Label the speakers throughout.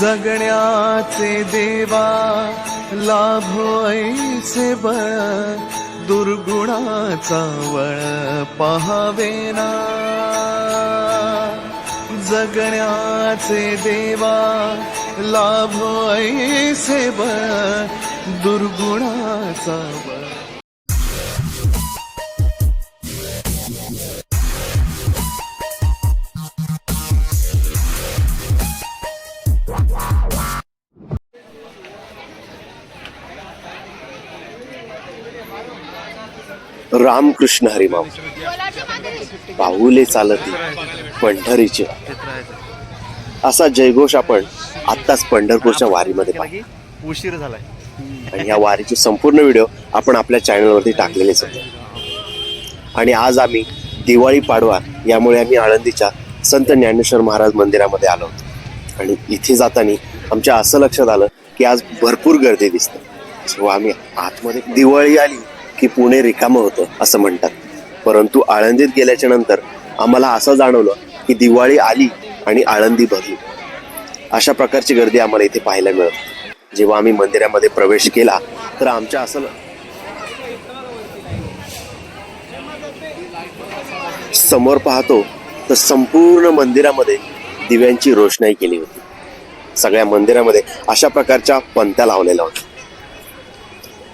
Speaker 1: जगण्याचे देवा लाभो ऐसे बळ दुर्गुणाचा वळ पहावेना जगण्याचे देवा लाभो ऐसे बळ दुर्गुणाचा बळ
Speaker 2: रामकृष्ण हरिमाव पाऊले चालती पंढरीचे. असा जयघोष आपण आत्ताच पंढरपूरच्या वारीमध्ये पाहिला.
Speaker 3: उशीर झालाय.
Speaker 2: आणि या वारीचे संपूर्ण व्हिडिओ आपण आपल्या चॅनलवरती टाकलेलेच होते आणि आज आम्ही दिवाळी पाडवा यामुळे आम्ही आळंदीच्या संत ज्ञानेश्वर महाराज मंदिरामध्ये आलो होतो. आणि इथे जाताना आमच्या असं लक्षात आलं की आज भरपूर गर्दी दिसते. जेव्हा आम्ही आतमध्ये दिवाळी आली की पुणे रिकामं होतं असं म्हणतात. परंतु आळंदीत गेल्याच्यानंतर आम्हाला असं जाणवलं की दिवाळी आली आणि आळंदी भरली अशा प्रकारची गर्दी आम्हाला इथे पाहायला मिळत. जेव्हा आम्ही मंदिरामध्ये प्रवेश केला तर आमच्या असं समोर पाहतो तर संपूर्ण मंदिरामध्ये दिव्यांची रोषणाई केली होती. सगळ्या मंदिरामध्ये अशा प्रकारच्या पंत्या लावलेल्या होत्या.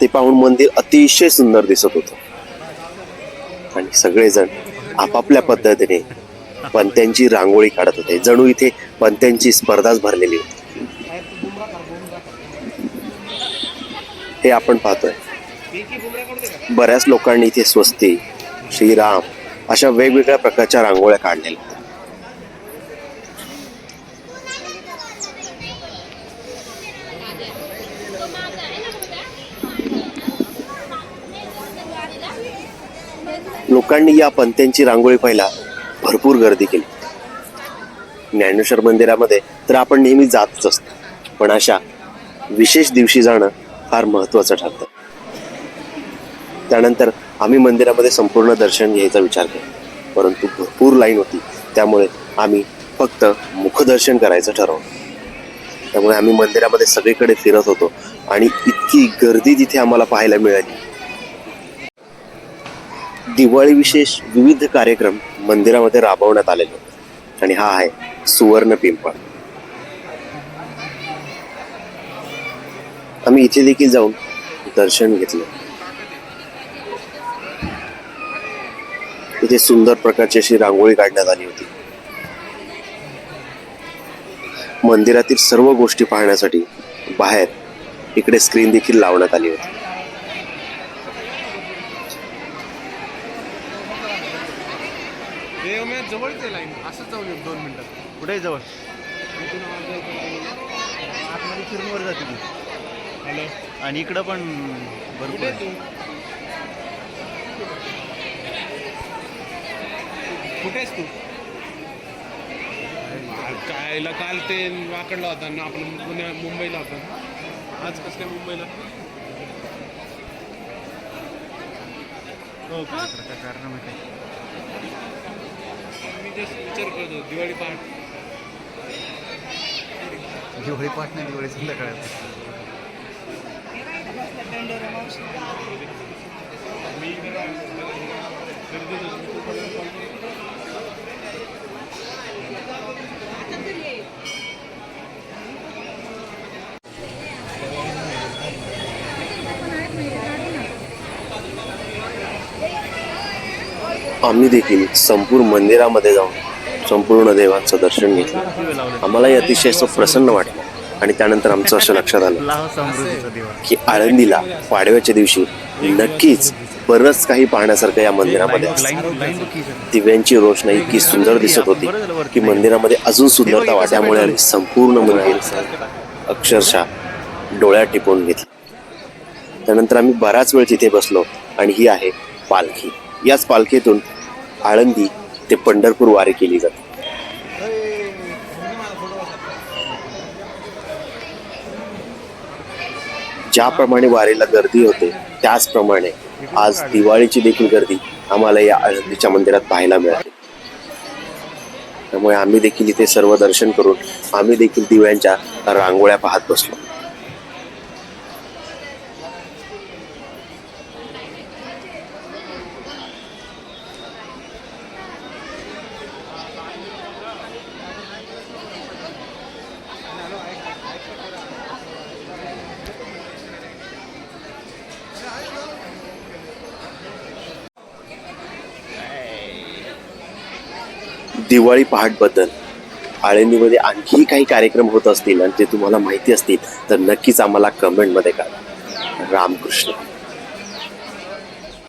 Speaker 2: ते पाहून मंदिर अतिशय सुंदर दिसत होतं. आणि सगळेजण आपापल्या पद्धतीने पंत्यांची रांगोळी काढत होते. जणू इथे पंत्यांची स्पर्धाच भरलेली होती. हे आपण पाहतोय. बऱ्याच लोकांनी इथे स्वस्ती श्रीराम अशा वेगवेगळ्या प्रकारच्या रांगोळ्या काढलेल्या. लोकांनी या पंत्यांची रांगोळी पाहिला भरपूर गर्दी केली. ज्ञानेश्वर मंदिरामध्ये तर आपण नेहमी जातच असतो. पण अशा विशेष दिवशी जाणं फार महत्वाचं ठरतं. त्यानंतर आम्ही मंदिरामध्ये संपूर्ण दर्शन घ्यायचा विचार केला. परंतु भरपूर लाईन होती. त्यामुळे आम्ही फक्त मुखदर्शन करायचं ठरवलं. त्यामुळे आम्ही मंदिरामध्ये सगळीकडे फिरत होतो आणि इतकी गर्दी तिथे आम्हाला पाहायला मिळाली दिवाळी विशेष विविध कार्यक्रम मंदिरामध्ये राबवण्यात आलेले होते. आणि हा आहे सुवर्ण पिंपळ. आम्ही इथे देखील जाऊन दर्शन घेतलं. इथे सुंदर प्रकारची अशी रांगोळी काढण्यात आली होती. मंदिरातील सर्व गोष्टी पाहण्यासाठी बाहेर इकडे स्क्रीन देखील लावण्यात आली होती.
Speaker 3: जवळच आहे लाईन असंच जाऊन येऊ दोन मिनिटात कुठे जवळ? आतमध्ये फिरून वर जाते ती. हॅलो. आणि इकडं पण भरपूर आहे.
Speaker 4: कुठे आहेस तू? कायला काल ते वाकडला होता ना आपलं पुण्या मुंबईला होता. आज कसं काय मुंबईला?
Speaker 3: हो काय कारण माहिती आहे.
Speaker 4: तेच विचार करतो दिवाळी पहाट
Speaker 3: दिवाळी पाठ नाही दिवाळी संध्याकाळी
Speaker 4: मी गर्दीत होतो. तू पण call कर.
Speaker 2: आम्ही देखील संपूर्ण मंदिरामध्ये जाऊन संपूर्ण देवांचं दर्शन घेतलं. आम्हालाही अतिशय असं प्रसन्न वाटलं. आणि त्यानंतर आमचं असं लक्षात आलं की आळंदीला पाडव्याच्या दिवशी नक्कीच बरंच काही पाहण्यासारखं या मंदिरामध्ये दिव्यांची रोषणाई इतकी सुंदर दिसत होती की मंदिरामध्ये अजून सुंदरता वाट्यामुळे संपूर्ण मंदिर अक्षरशः डोळ्यात टिपून घेतलं. त्यानंतर आम्ही बराच वेळ तिथे बसलो आणि ही आहे पालखी. याच पालखीतून आळंदी ते पंढरपूर वारी केली जाते. ज्याप्रमाणे वारीला गर्दी होते त्याचप्रमाणे आज दिवाळीची देखील गर्दी आम्हाला या आळंदीच्या मंदिरात पाहायला मिळाली. त्यामुळे त्यामुळे आम्ही देखील इथे सर्व दर्शन करून आम्ही देखील दिव्यांच्या रांगोळ्या पाहत बसलो. दिवाळी पहाटबद्दल. आळंदीमध्ये आणखी काही कार्यक्रम होत असतील आणि ते तुम्हाला माहिती असतील तर नक्कीच आम्हाला कमेंटमध्ये करा रामकृष्ण.